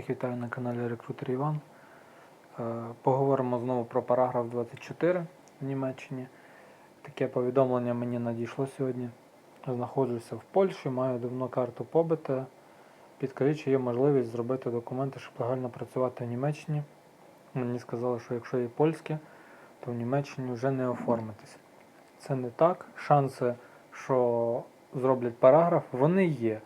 Всіх вітаю на каналі Рекрутер Іван. Е, Поговоримо знову про параграф 24 в Німеччині. Таке повідомлення мені надійшло сьогодні. Знаходжуся в Польщі, маю давно карту побита. Підкажіть, чи є можливість зробити документи, щоб легально працювати в Німеччині. Мені сказали, що якщо є польське, то в Німеччині вже не оформитись. Це не так. Шанси, що зроблять параграф, вони є.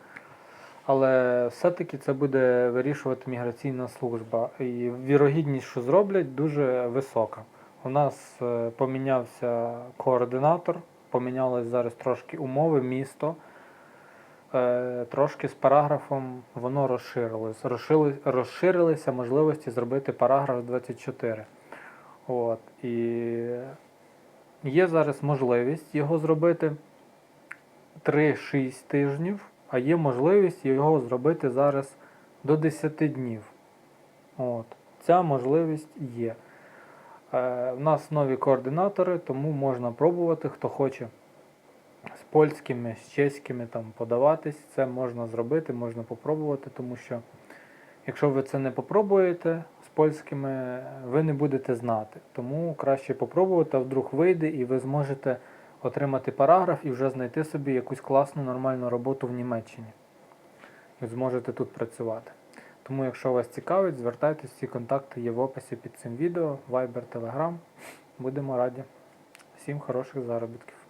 Але все-таки це буде вирішувати міграційна служба. І вірогідність, що зроблять, дуже висока. У нас е, помінявся координатор, помінялись зараз трошки умови, місто. Е, Трошки з параграфом воно розширилось. Розшили- Розширилися можливості зробити параграф 24. От. І є зараз можливість його зробити 3-6 тижнів, а є можливість його зробити зараз до 10 днів. От. Ця можливість є. Е, у нас нові координатори, тому можна пробувати, хто хоче з польськими, з чеськими там подаватись. Це можна зробити, можна попробувати, тому що якщо ви це не попробуєте з польськими, ви не будете знати. Тому краще попробувати, а вдруг вийде і ви зможете отримати параграф і вже знайти собі якусь класну нормальну роботу в Німеччині. І зможете тут працювати. Тому, якщо вас цікавить, звертайтесь, всі контакти є в описі під цим відео, Viber, Telegram. Будемо раді. Всім хороших заробітків.